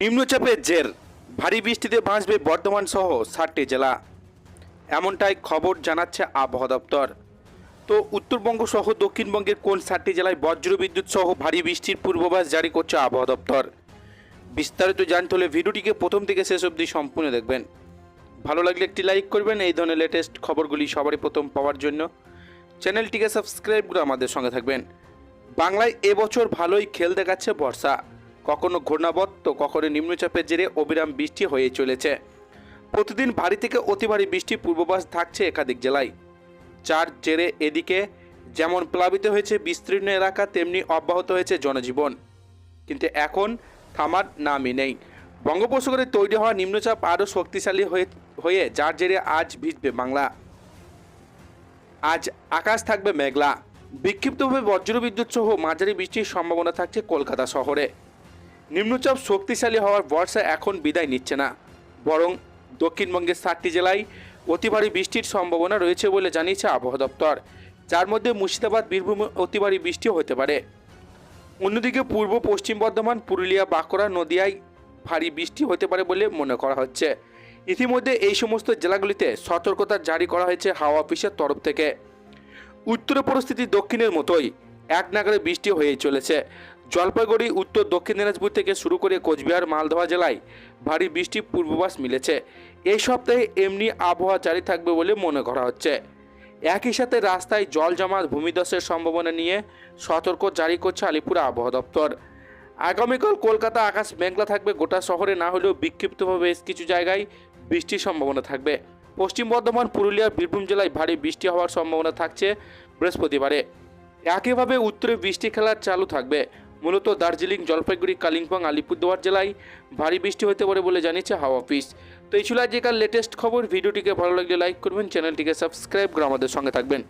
নিম্নচাপের জের, ভারী বৃষ্টিতে ভাসবে বর্ধমান সহ ষাটটি জেলা। এমনটাই খবর জানাচ্ছে আবহাওয়া দপ্তর। তো উত্তরবঙ্গ সহ দক্ষিণবঙ্গের কোন ষাটটি জেলায় বজ্রবিদ্যুৎ সহ ভারী বৃষ্টির পূর্বাভাস জারি করছে আবহাওয়া দপ্তর? বিস্তারিত জানতে হলে ভিডিওটিকে প্রথম থেকে শেষ অবধি সম্পূর্ণ দেখবেন। ভালো লাগলে একটি লাইক করবেন, এই ধরনের লেটেস্ট খবরগুলি সবারই প্রথম পাওয়ার জন্য। চ্যানেলটিকে সাবস্ক্রাইব করে আমাদের সঙ্গে থাকবেন। বাংলায় এবছর ভালোই খেল দেখাচ্ছে বর্ষা। কখনো ঘূর্ণাবত, তো কখনো নিম্নচাপের জেরে অবিরাম বৃষ্টি হয়ে চলেছে। প্রতিদিন ভারী থেকে অতি ভারী বৃষ্টির পূর্বাভাস থাকছে একাধিক জেলায়। যার জেরে এদিকে যেমন প্লাবিত হয়েছে বিস্তীর্ণ এলাকা, তেমনি অব্যাহত হয়েছে জনজীবন। কিন্তু এখন থামার নামই নেই। বঙ্গোপসাগরে তৈরি হওয়া নিম্নচাপ আরও শক্তিশালী হয়ে হয়ে যার জেরে আজ ভিজবে বাংলা। আজ আকাশ থাকবে মেঘলা। বিক্ষিপ্তভাবে বজ্রবিদ্যুৎ সহ মাঝারি বৃষ্টির সম্ভাবনা থাকছে কলকাতা শহরে। নিম্নচাপ শক্তিশালী হওয়ার বর্ষা এখন বিদায় নিচ্ছে না। বরং দক্ষিণবঙ্গের সাতটি জেলায় অতি ভারী বৃষ্টির সম্ভাবনা রয়েছে বলে জানিয়েছে আবহাওয়া দপ্তর। যার মধ্যে মুর্শিদাবাদ, বীরভূমে অতি ভারী বৃষ্টিও হতে পারে। অন্যদিকে পূর্ব, পশ্চিম বর্ধমান, পুরুলিয়া, বাঁকুড়া নদিয়ায় ভারী বৃষ্টি হতে পারে বলে মনে করা হচ্ছে। ইতিমধ্যে এই সমস্ত জেলাগুলিতে সতর্কতা জারি করা হয়েছে হাওয়া অফিসের তরফ থেকে। উত্তরে পরিস্থিতি দক্ষিণের মতোই। এক নাগারে বৃষ্টি হয়েই চলেছে। জলপাইগুড়ি, উত্তর দক্ষিণ দিনাজপুর থেকে শুরু করে কোচবিহার, মালদহ জেলায় ভারী বৃষ্টির পূর্বাভাস মিলেছে। এই সপ্তাহে এমনি আবহাওয়া জারি থাকবে বলে মনে করা হচ্ছে। একই সাথে রাস্তায় জল জমাট, ভূমিধসের সম্ভাবনা নিয়ে সতর্ক জারি করছে আলিপুর আবহাওয়া দপ্তর। আগামীকাল কলকাতা, আকাশ মেঘলা থাকবে, গোটা শহরে না হলেও বিক্ষিপ্তভাবে বেশ কিছু জায়গায় বৃষ্টির সম্ভাবনা থাকবে। পশ্চিম বর্ধমান, পুরুলিয়া, বীরভূম জেলায় ভারী বৃষ্টি হওয়ার সম্ভাবনা থাকছে বৃহস্পতিবারে। একইভাবে উত্তরে বৃষ্টি খেলার চালু থাকবে। মূলত দার্জিলিং, জলপাইগুড়ি, কালিম্পং, আলিপুরদুয়ার জেলায় ভারী বৃষ্টি হতে পারে বলে জানিয়েছে হাওয়া অফিস। তো এই ছিল আজকের লেটেস্ট খবর। ভিডিওটিকে ভালো লাগলে লাইক করবেন, চ্যানেলটিকে সাবস্ক্রাইব করে আমাদের সঙ্গে থাকবেন।